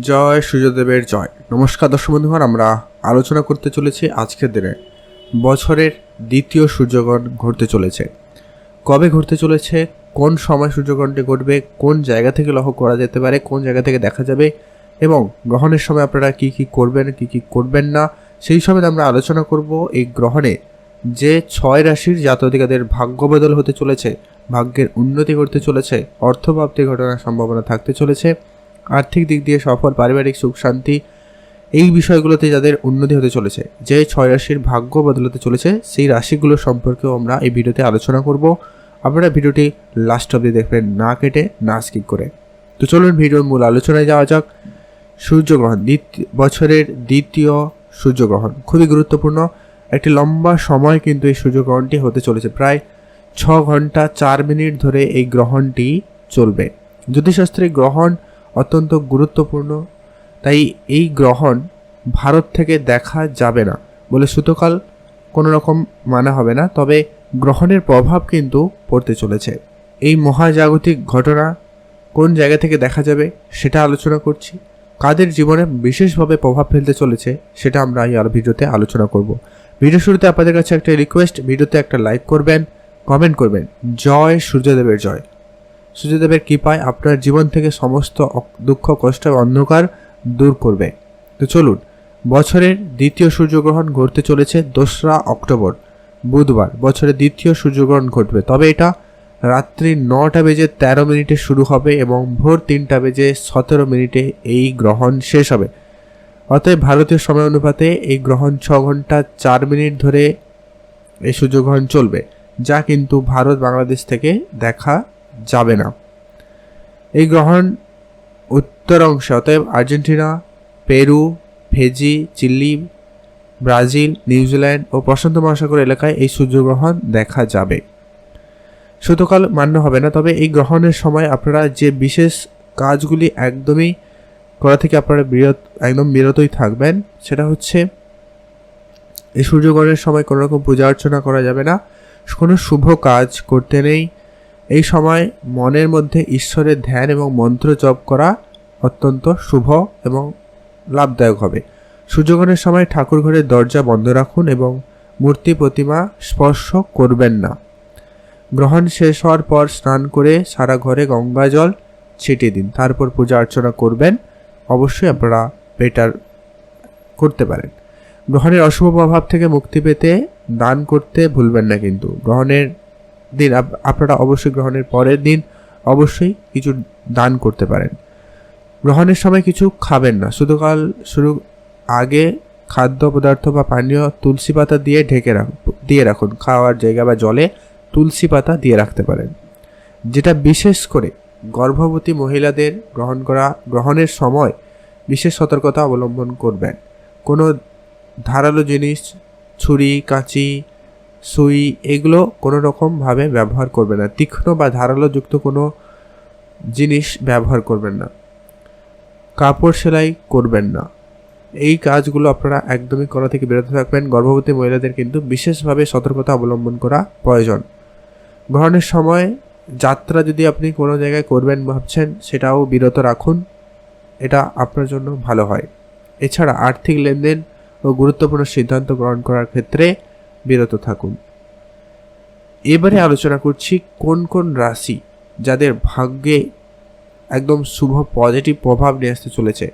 জয় সূর্যদেবের জয়। নমস্কার দর্শক বন্ধুগণ, আমরা আলোচনা করতে চলেছি আজকের দিনে। বছরের দ্বিতীয় সূর্যগ্রহণ ঘটতে চলেছে। কবে ঘটতে চলেছে? কোন সময় সূর্যগ্রহণটি ঘটবে? কোন জায়গা থেকে লক্ষ্য করা যেতে পারে? কোন জায়গা থেকে দেখা যাবে? এবং গ্রহণের সময় আপনারা কি কি করবেন, কি কি করবেন না? সেই সময় আমরা আলোচনা করব। এই গ্রহণে যে ছয় রাশির জাতকাদের ভাগ্য বদল হতে চলেছে, ভাগ্যের উন্নতি করতে চলেছে, অর্থপ্রাপ্তির ঘটনার সম্ভাবনা থাকতে চলেছে। আর্থিক দিক দিয়ে সফল, পারিবারিক সুখ, শান্তি, এই বিষয়গুলোতে যাদের উন্নতি হতে চলেছে, যে ছয় রাশির ভাগ্য বদলাতে চলেছে, সেই রাশিগুলো সম্পর্কেও আমরা এই ভিডিওতে আলোচনা করব। আপনারা ভিডিওটি লাস্ট অবধি দেখবেন, না কেটে, না স্কিপ করে। তো চলুন ভিডিওর মূল আলোচনায় যাওয়া যাক। সূর্যগ্রহণ দ্বিতীয় বছরের দ্বিতীয় সূর্যগ্রহণ, খুবই গুরুত্বপূর্ণ। একটি লম্বা সময় কিন্তু এই সূর্যগ্রহণটি হতে চলেছে। প্রায় ছ ঘণ্টা চার মিনিট ধরে এই গ্রহণটি চলবে। জ্যোতিষশাস্ত্রে গ্রহণ অত্যন্ত গুরুত্বপূর্ণ। তাই এই গ্রহণ ভারত থেকে দেখা যাবে না বলে সুতকাল কোনো রকম মানা হবে না। তবে গ্রহণের প্রভাব কিন্তু পড়তে চলেছে। এই মহাজাগতিক ঘটনা কোন জায়গা থেকে দেখা যাবে সেটা আলোচনা করছি। কাদের জীবনে বিশেষভাবে প্রভাব ফেলতে চলেছে সেটা আমরা এই ভিডিওতে আলোচনা করব। ভিডিও শুরুতে আপনাদের কাছে একটা রিকোয়েস্ট ভিডিওতে একটা লাইক করবেন কমেন্ট করবেন। জয় সূর্যদেবের জয়। সূর্যদেবের কৃপায় আপনার জীবন থেকে সমস্ত দুঃখ, কষ্ট অন্ধকার দূর করবে। তো চলুন, বছরের দ্বিতীয় সূর্যগ্রহণ ঘটতে চলেছে দোসরা অক্টোবর, বুধবার। বছরের দ্বিতীয় সূর্যগ্রহণ ঘটবে। তবে এটা রাত্রি নটা বেজে তেরো মিনিটে শুরু হবে এবং ভোর তিনটা বেজে সতেরো মিনিটে এই গ্রহণ শেষ হবে। অতএব ভারতীয় সময় অনুপাতে এই গ্রহণ ছ ঘণ্টা চার মিনিট ধরে এই সূর্যগ্রহণ চলবে, যা কিন্তু ভারত বাংলাদেশ থেকে দেখা যাবে না। এই গ্রহণ উত্তর অংশে অতএব Argentina, Peru, Fiji, Chile, Brazil New Zealand ও প্রশান্ত মহাসাগর এলাকায় এই সূর্যগ্রহণ দেখা যাবে। সুতকাল মান্য হবে না, তবে এই গ্রহণের সময় আপনারা যে বিশেষ কাজগুলি একদমই করা থেকে আপনারা বিরত, একদম বিরতই থাকবেন, সেটা হচ্ছে এই সূর্যগ্রহণের সময় কোনো রকম পূজা অর্চনা করা যাবে না। কোনো শুভ কাজ করতে নেই এই সময় মনের মধ্যে ঈশ্বরের ধ্যান এবং মন্ত্র জপ করা অত্যন্ত শুভ এবং লাভদায়ক হবে। সূর্যগ্রহণের সময় ঠাকুর ঘরের দরজা বন্ধ রাখুন এবং মূর্তি প্রতিমা স্পর্শ করবেন না। গ্রহণ শেষ হওয়ার পর স্নান করে সারা ঘরে গঙ্গা জল ছিটিয়ে দিন। তারপর পূজা অর্চনা করবেন। অবশ্যই আপনারা বেটার করতে পারেন। গ্রহণের অশুভ প্রভাব থেকে মুক্তি পেতে দান করতে ভুলবেন না কিন্তু। গ্রহণের দিন আপ- আপনারা অবশ্যই গ্রহণের পরের দিন অবশ্যই কিছু দান করতে পারেন। গ্রহণের সময় কিছু খাবেন না। শুধু কাল শুরু আগে খাদ্য পদার্থ বা পানীয় তুলসী পাতা দিয়ে ঢেকে রাখুন দিয়ে রাখুন। খাওয়ার জায়গা বা জলে তুলসী পাতা দিয়ে রাখতে পারেন। যেটা বিশেষ করে গর্ভবতী মহিলাদের গ্রহণ করা, গ্রহণের সময় বিশেষ সতর্কতা অবলম্বন করবেন। কোনো ধারালো জিনিস, ছুরি, কাঁচি সুই এগুলো কোনো রকমভাবে ব্যবহার করবেন না। তীক্ষ্ণ বা ধারালো যুক্ত কোনো জিনিস ব্যবহার করবেন না। কাপড় সেলাই করবেন না। এই কাজগুলো আপনারা একদমই করা থেকে বিরত থাকবেন। গর্ভবতী মহিলাদের কিন্তু বিশেষভাবে সতর্কতা অবলম্বন করা প্রয়োজন। গ্রহণের সময় যাত্রা যদি আপনি কোনো জায়গায় করবেন ভাবছেন, সেটাও বিরত রাখুন। এটা আপনার জন্য ভালো হয়। এছাড়া আর্থিক লেনদেন ও গুরুত্বপূর্ণ সিদ্ধান্ত গ্রহণ করার ক্ষেত্রে বিরত থাকুন। এবারে আলোচনা করছি কোন কোন রাশি যাদের ভাগ্যে একদম শুভ পজিটিভ প্রভাব নিয়ে আসতে চলেছে,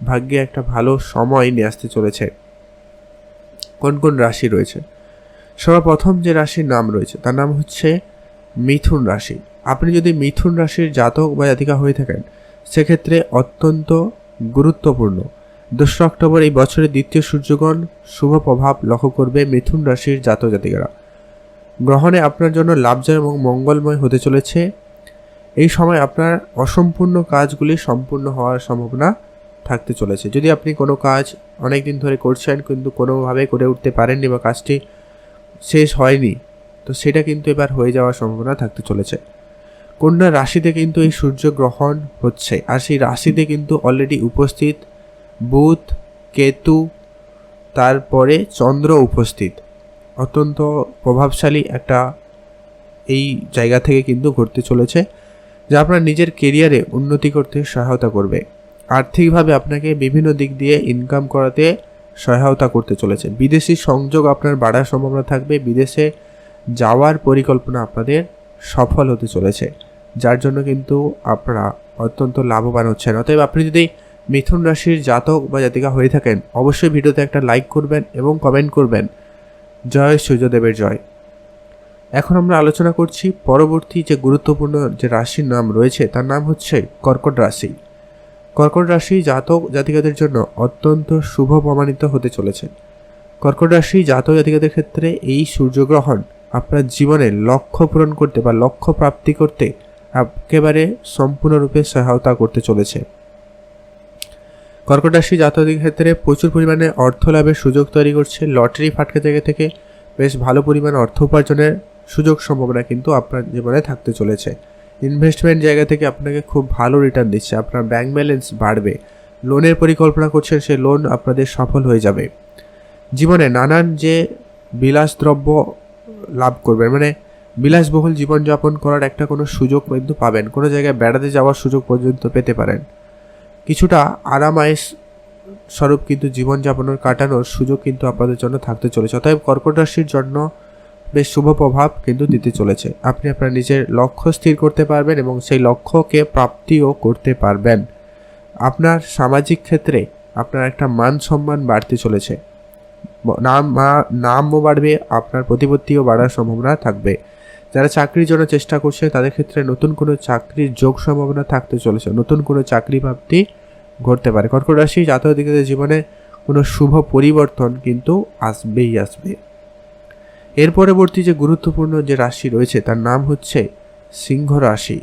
ভাগ্যে একটা ভালো সময় নিয়ে আসতে চলেছে। কোন কোন রাশি রয়েছে? সর্বপ্রথম যে রাশির নাম রয়েছে, তার নাম হচ্ছে মিথুন রাশি। আপনি যদি মিথুন রাশির জাতক বা জাতিকা হয়ে থাকেন, সেক্ষেত্রে অত্যন্ত গুরুত্বপূর্ণ। দোসরা অক্টোবর এই বছরের দ্বিতীয় সূর্যগ্রহণ শুভ প্রভাব লক্ষ্য করবে মিথুন রাশির জাতক জাতিকারা। গ্রহণে আপনার জন্য লাভজনক এবং মঙ্গলময় হতে চলেছে। এই সময় আপনার অসম্পূর্ণ কাজগুলি সম্পূর্ণ হওয়ার সম্ভাবনা থাকতে চলেছে। যদি আপনি কোনো কাজ অনেক দিন ধরে করছেন কিন্তু কোনোভাবে করে উঠতে পারেননি বা কাজটি শেষ হয়নি, তো সেটা কিন্তু এবার হয়ে যাওয়ার সম্ভাবনা থাকতে চলেছে। কন্যা রাশিতে কিন্তু এই সূর্যগ্রহণ হচ্ছে। আর সেই রাশিতে কিন্তু অলরেডি উপস্থিত বুধ, কেতু, তারপরে চন্দ্র উপস্থিত। অত্যন্ত প্রভাবশালী একটা এই জায়গা থেকে কিন্তু ঘটতে চলেছে, যা আপনার নিজের কেরিয়ারে উন্নতি করতে সহায়তা করবে। আর্থিকভাবে আপনাকে বিভিন্ন দিক দিয়ে ইনকাম করাতে সহায়তা করতে চলেছে। বিদেশি সংযোগ আপনার বাড়ার সম্ভাবনা থাকবে, বিদেশে যাওয়ার পরিকল্পনা আপনাদের সফল হতে চলেছে, যার জন্য কিন্তু আপনারা অত্যন্ত লাভবান হচ্ছেন। অতএব আপনি যদি মিথুন রাশির জাতক বা জাতিকা হয়ে থাকেন, অবশ্যই ভিডিওতে একটা লাইক করবেন এবং কমেন্ট করবেন। জয় সূর্যদেবের জয়। এখন আমরা আলোচনা করছি পরবর্তী যে গুরুত্বপূর্ণ যে রাশির নাম রয়েছে, তার নাম হচ্ছে কর্কট রাশি। কর্কট রাশি জাতক জাতিকাদের জন্য অত্যন্ত শুভ প্রমাণিত হতে চলেছে। কর্কট রাশি জাতক জাতিকাদের ক্ষেত্রে এই সূর্যগ্রহণ আপনার জীবনে লক্ষ্য পূরণ করতে বা লক্ষ্য প্রাপ্তি করতে একেবারে সম্পূর্ণরূপে সহায়তা করতে চলেছে। কর্কট রাশি ক্ষেত্রে প্রচুর পরিমাণে অর্থ লাভের সুযোগ তৈরি করছে। লটারি ফাটকে জায়গা থেকে বেশ ভালো পরিমাণ অর্থ উপার্জনের সুযোগ সম্ভাবনা কিন্তু আপনার জীবনে থাকতে চলেছে। ইনভেস্টমেন্ট জায়গা থেকে আপনাকে খুব ভালো রিটার্ন দিচ্ছে। আপনার ব্যাংক ব্যালেন্স বাড়বে। লোনের পরিকল্পনা করছেন সে লোন আপনাদের সফল হয়ে যাবে। জীবনে নানান যে বিলাসদ্রব্য লাভ করবেন মানে বিলাসবহুল জীবনযাপন করার একটা কোনো সুযোগ কিন্তু পাবেন। কোনো জায়গায় বেড়াতে যাওয়ার সুযোগ পর্যন্ত পেতে পারেন। কিছুটা আরামায়েশ স্বরূপ কিন্তু জীবনযাপনের কাটানোর সুযোগ কিন্তু আপনাদের জন্য থাকতে চলেছে। অতএব কর্কট রাশির জন্য বেশ শুভ প্রভাব কিন্তু দিতে চলেছে। আপনি আপনার নিজের লক্ষ্য স্থির করতে পারবেন এবং সেই লক্ষ্যকে প্রাপ্তিও করতে পারবেন। আপনার সামাজিক ক্ষেত্রে আপনার একটা মান সম্মান বাড়তে চলেছে। নাম নামও বাড়বে, আপনার প্রতিপত্তিও বাড়ার সম্ভাবনা থাকবে। যারা চাকরির জন্য চেষ্টা করছে, তাদের ক্ষেত্রে নতুন কোনো চাকরির যোগ সম্ভাবনা থাকতে চলেছে। নতুন কোনো চাকরি প্রাপ্তি ঘটতে পারে। কর্কট রাশি জাতক দিকের জীবনে কোনো শুভ পরিবর্তন কিন্তু আসবেই আসবে। এর পরবর্তী যে গুরুত্বপূর্ণ যে রাশি রয়েছে, তার নাম হচ্ছে সিংহ রাশি।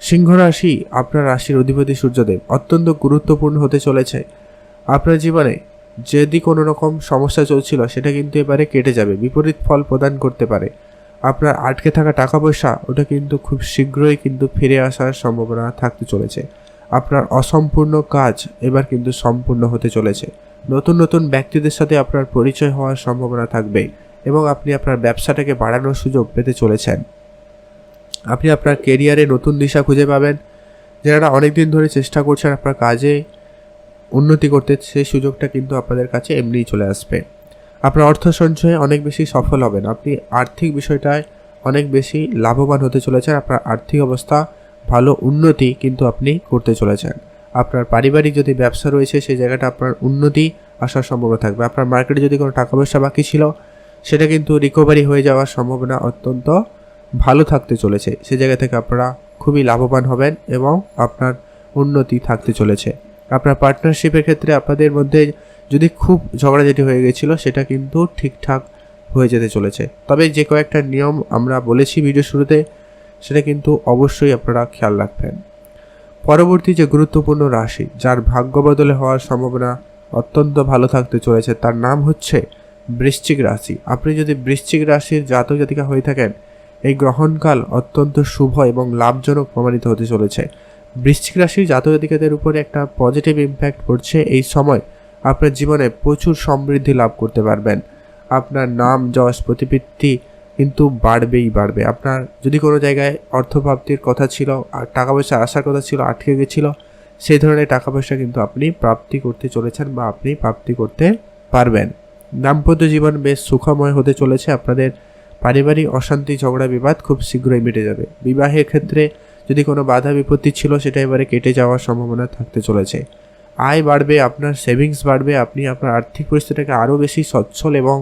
সিংহ রাশি আপনার রাশির অধিপতি সূর্যদেব। অত্যন্ত গুরুত্বপূর্ণ হতে চলেছে। আপনার জীবনে যদি কোনো রকম সমস্যা চলছিল, সেটা কিন্তু এবারে কেটে যাবে। বিপরীত ফল প্রদান করতে পারে। আপনার আটকে থাকা টাকা পয়সা ওটা কিন্তু খুব শীঘ্রই কিন্তু ফিরে আসার সম্ভাবনা থাকতে চলেছে। আপনার অসম্পূর্ণ কাজ এবার কিন্তু সম্পূর্ণ হতে চলেছে। নতুন নতুন ব্যক্তিদের সাথে আপনার পরিচয় হওয়ার সম্ভাবনা থাকবে এবং আপনি আপনার ব্যবসাটাকে বাড়ানোর সুযোগ পেতে চলেছেন। আপনি আপনার কেরিয়ারে নতুন দিশা খুঁজে পাবেন। যারা অনেকদিন ধরে চেষ্টা করছেন আপনার কাজে উন্নতি করতে, সেই সুযোগটা কিন্তু আপনাদের কাছে এমনিই চলে আসবে। আপনার অর্থ সঞ্চয়ে অনেক বেশি সফল হবেন। আপনি আর্থিক বিষয়টায় অনেক বেশি লাভবান হতে চলেছেন। আপনার আর্থিক অবস্থা ভালো উন্নতি কিন্তু আপনি করতে চলেছেন। আপনার পারিবারিক যদি ব্যবসা রয়েছে, সেই জায়গাটা আপনার উন্নতি আসার সম্ভাবনা থাকবে। আপনার মার্কেটে যদি কোনো টাকা পয়সা বাকি ছিল, সেটা কিন্তু রিকভারি হয়ে যাওয়ার সম্ভাবনা অত্যন্ত ভালো থাকতে চলেছে। সে জায়গা থেকে আপনারা খুবই লাভবান হবেন এবং আপনার উন্নতি থাকতে চলেছে। আপনার পার্টনারশিপের ক্ষেত্রে আপনাদের মধ্যে যদি খুব ঝগড়াঝাটি হয়ে গেছিল, সেটা কিন্তু ঠিকঠাক হয়ে যেতে চলেছে। তবে যে কয়েকটা নিয়ম আমরা বলেছি ভিডিও শুরুতে, সেটা কিন্তু অবশ্যই আপনারা খেয়াল রাখবেন। পরবর্তী যে গুরুত্বপূর্ণ রাশি, যার ভাগ্য বদলে হওয়ার সম্ভাবনা অত্যন্ত ভালো থাকতে চলেছে, তার নাম হচ্ছে বৃশ্চিক রাশি। আপনি যদি বৃশ্চিক রাশির জাতক জাতিকা হয়ে থাকেন, এই গ্রহণকাল অত্যন্ত শুভ এবং লাভজনক প্রমাণিত হতে চলেছে। বৃশ্চিক রাশির জাতক জাতিকাদের উপরে একটা পজিটিভ ইম্প্যাক্ট পড়ছে এই সময়। আপনার জীবনে প্রচুর সমৃদ্ধি লাভ করতে পারবেন। আপনার নাম, যশ প্রতিবৃত্তি কিন্তু বাড়বেই বাড়বে। আপনার যদি কোনো জায়গায় অর্থপ্রাপ্তির কথা ছিল, আর টাকা পয়সা আসার কথা ছিল, আটকে গেছিল, সেই ধরনের টাকা পয়সা কিন্তু আপনি প্রাপ্তি করতে চলেছেন বা আপনি প্রাপ্তি করতে পারবেন। দাম্পত্য জীবন বেশ সুখময় হতে চলেছে। আপনাদের পারিবারিক অশান্তি, ঝগড়া, বিবাদ খুব শীঘ্রই মিটে যাবে। বিবাহের ক্ষেত্রে যদি কোনো বাধা বিপত্তি ছিল, সেটা এবারে কেটে যাওয়ার সম্ভাবনা থাকতে চলেছে। আয় বাড়বে, আপনার সেভিংস বাড়বে, আপনি আপনার আর্থিক পরিস্থিতিটাকে আরও বেশি সচ্ছল এবং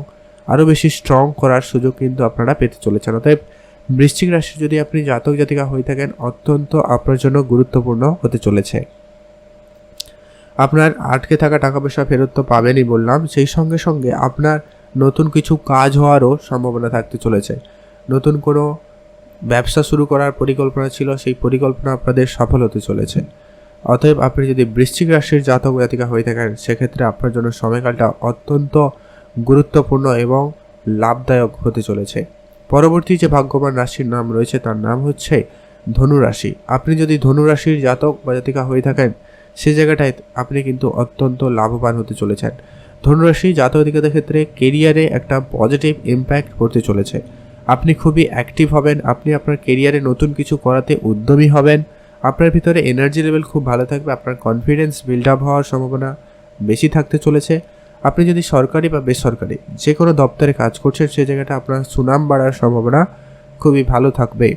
আরও বেশি স্ট্রং করার সুযোগ কিন্তু আপনারা পেতে চলেছেন। অতএব বৃশ্চিক রাশি যদি আপনি জাতক জাতিকা হয়ে থাকেন, অত্যন্ত আপনার জন্য গুরুত্বপূর্ণ হতে চলেছে। আপনার আটকে থাকা টাকা পয়সা ফেরত তো পাবেনই বললাম, সেই সঙ্গে সঙ্গে আপনার নতুন কিছু কাজ হওয়ারও সম্ভাবনা থাকতে চলেছে। নতুন কোনো ব্যবসা শুরু করার পরিকল্পনা ছিল, সেই পরিকল্পনা আপনাদের সফল হতে চলেছে। অতএব আপনি যদি বৃশ্চিক রাশির জাতক জাতিকা হয়ে থাকেন, সেক্ষেত্রে আপনার জন্য সময়কালটা অত্যন্ত গুরুত্বপূর্ণ এবং লাভদায়ক হতে চলেছে। পরবর্তী যে ভাগ্যবান রাশির নাম রয়েছে, তার নাম হচ্ছে ধনুরাশি। আপনি যদি ধনুরাশির জাতক বা জাতিকা হয়ে থাকেন, সে জায়গাটায় আপনি কিন্তু অত্যন্ত লাভবান হতে চলেছেন। ধনুরাশি জাতক জাতিকাদের ক্ষেত্রে কেরিয়ারে একটা পজিটিভ ইম্প্যাক্ট পড়তে চলেছে। আপনি খুবই অ্যাক্টিভ হবেন, আপনি আপনার কেরিয়ারে নতুন কিছু করাতে উদ্যমী হবেন, আপনার ভিতরে এনার্জি লেভেল খুব ভালো থাকবে, আপনার কনফিডেন্স বিল্ড আপ হওয়ার সম্ভাবনা বেশি থাকতে চলেছে। আপনি যদি সরকারি বা বেসরকারি যে কোনো দপ্তরে কাজ করছেন সেই জায়গাটা আপনার সুনাম বাড়ার সম্ভাবনা খুবই ভালো থাকবে,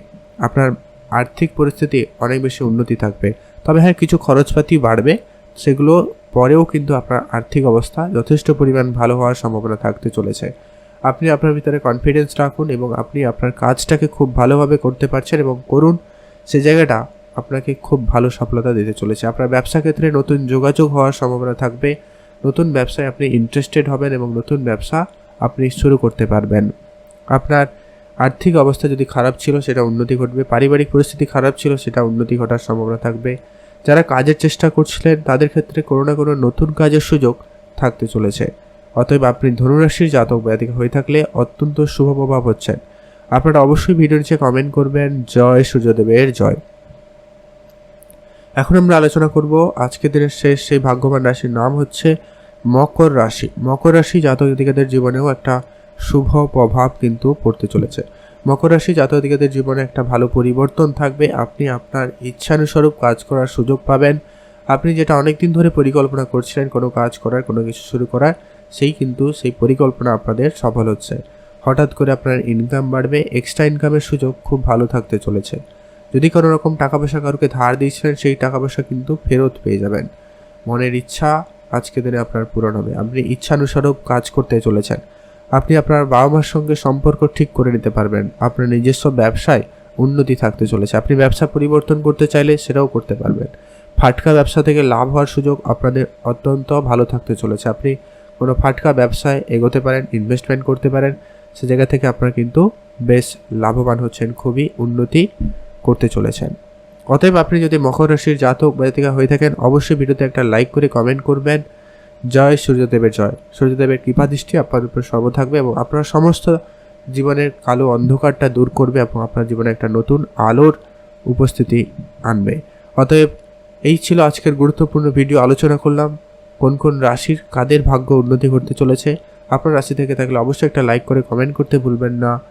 আপনার আর্থিক পরিস্থিতি অনেক বেশি উন্নতি থাকবে। তবে হ্যাঁ কিছু খরচপাতি বাড়বে, সেগুলো পরেও কিন্তু আপনার আর্থিক অবস্থা যথেষ্ট পরিমাণ ভালো হওয়ার সম্ভাবনা থাকতে চলেছে। আপনি আপনার ভিতরে কনফিডেন্স রাখুন এবং আপনি আপনার কাজটাকে খুব ভালোভাবে করতে পারছেন এবং করুন। সে জায়গাটা আপনাকে খুব ভালো সফলতা দিতে চলেছে। আপনার ব্যবসা ক্ষেত্রে নতুন যোগাযোগ হওয়ার সম্ভাবনা থাকবে। নতুন ব্যবসায় আপনি ইন্টারেস্টেড হবেন এবং নতুন ব্যবসা আপনি শুরু করতে পারবেন। আপনার আর্থিক অবস্থা যদি খারাপ ছিল, সেটা উন্নতি ঘটবে। পারিবারিক পরিস্থিতি খারাপ ছিল, সেটা উন্নতি ঘটার সম্ভাবনা থাকবে। যারা কাজের চেষ্টা করছিলেন, তাদের ক্ষেত্রে কোনো না কোনো নতুন কাজের সুযোগ থাকতে চলেছে। অতএব আপনি ধনুরাশির জাতক ব্যাধিক হয়ে থাকলে অত্যন্ত শুভ প্রভাব হচ্ছেন আপনারা অবশ্যই ভিডিও নিচে কমেন্ট করবেন, জয় সূর্যদেবের জয়। এখন আমরা আলোচনা করব আজকের দিনের শেষ সেই ভাগ্যবান রাশির নাম হচ্ছে মকর রাশি। মকর রাশি জাতক জাতিকাদের জীবনেও একটা শুভ প্রভাব কিন্তু পড়তে চলেছে। মকর রাশি জাতক জাতিকাদের জীবনে একটা ভালো পরিবর্তন থাকবে। আপনি আপনার ইচ্ছানুস্বরূপ কাজ করার সুযোগ পাবেন। আপনি যেটা অনেক দিন ধরে পরিকল্পনা করছিলেন, কোনো কাজ করার, কোনো কিছু শুরু করার সেই কিন্তু সেই পরিকল্পনা আপনাদের সফল হচ্ছে। হঠাৎ করে আপনার ইনকাম বাড়বে এক্সট্রা ইনকামের সুযোগ খুব ভালো থাকতে চলেছে। যদি কোনো রকম টাকা পয়সা কারোকে ধার দিয়েছিলেন, সেই টাকা পয়সা কিন্তু ফেরত পেয়ে যাবেন। মনের ইচ্ছা আজকে দিনে আপনার পূরণ হবে। আপনি ইচ্ছানুসারক কাজ করতে চলেছেন। আপনি আপনার বাবা মার সঙ্গে সম্পর্ক ঠিক করে নিতে পারবেন। আপনার নিজস্ব ব্যবসায় উন্নতি থাকতে চলেছে। আপনি ব্যবসা পরিবর্তন করতে চাইলে সেটাও করতে পারবেন। ফাটকা ব্যবসা থেকে লাভ হওয়ার সুযোগ আপনাদের অত্যন্ত ভালো থাকতে চলেছে। আপনি কোনো ফাটকা ব্যবসায় এগোতে পারেন ইনভেস্টমেন্ট করতে পারেন, সে জায়গা থেকে আপনারা কিন্তু বেশ লাভবান হচ্ছেন, খুবই উন্নতি করতে চলেছেন। অতএব আপনি যদি মকর রাশির জাতক জাতিকা হয়ে থাকেন, অবশ্যই ভিডিওতে একটা লাইক করে কমেন্ট করবেন। জয় সূর্যদেবের জয়। সূর্যদেবের কৃপা দৃষ্টি আপনার উপর সর্ব থাকবে এবং আপনার সমস্ত জীবনের কালো অন্ধকারটা দূর করবে এবং আপনার জীবনে একটা নতুন আলোর উপস্থিতি আনবে। অতএব এই ছিল আজকের গুরুত্বপূর্ণ ভিডিও আলোচনা করলাম। কোন কোন রাশির কাদের ভাগ্য উন্নতি ঘটতে চলেছে, আপনার রাশি থেকে থাকলে অবশ্যই একটা লাইক করে কমেন্ট করতে ভুলবেন না।